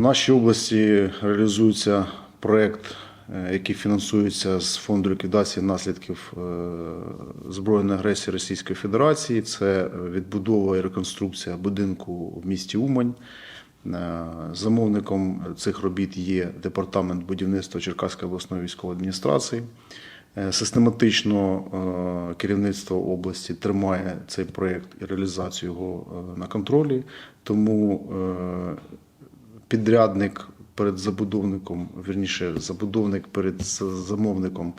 Нашій області реалізується проєкт, е, який фінансується з фонду ліквідації наслідків е, збройної агресії Російської Федерації. Це відбудова і реконструкція будинку в місті Умань. Е, Замовником цих робіт є департамент будівництва Черкаської обласної військової адміністрації. Систематично керівництво області тримає цей проєкт і реалізацію його на контролі. Тому підрядник перед забудовником, вірніше, забудовник перед замовником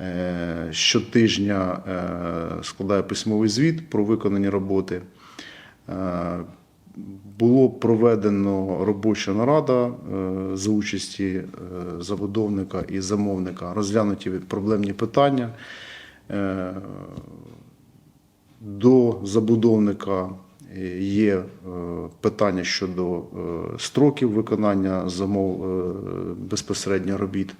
е, щотижня е, складає письмовий звіт про виконані роботи. Е, Було проведено робоча нарада за участі забудовника і замовника, розглянуті проблемні питання. До забудовника є е, питання щодо е, строків виконання замов е, безпосередньо робіт.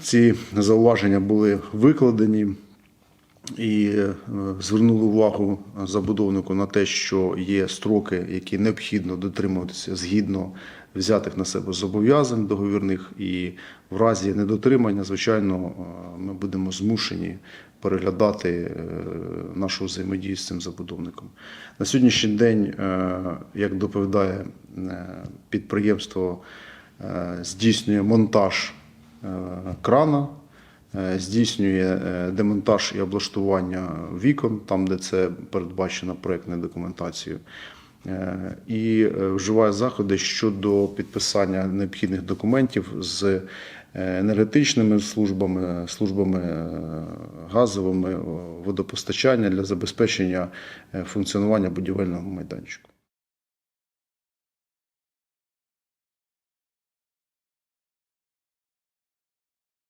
Ці зауваження були викладені і звернули увагу забудовнику на те, що є строки, які необхідно дотримуватися згідно взятих на себе зобов'язань договірних, і в разі недотримання, звичайно, ми будемо змушені переглядати е, нашу взаємодію з цим забудовником. На сьогоднішній день, е, як доповідає е, підприємство, здійснює монтаж крана. Здійснює демонтаж і облаштування вікон, там, де це передбачено проєктною документацією, і вживає заходи щодо підписання необхідних документів з енергетичними службами, службами е, газовими, водопостачання для забезпечення е, функціонування будівельного майданчику.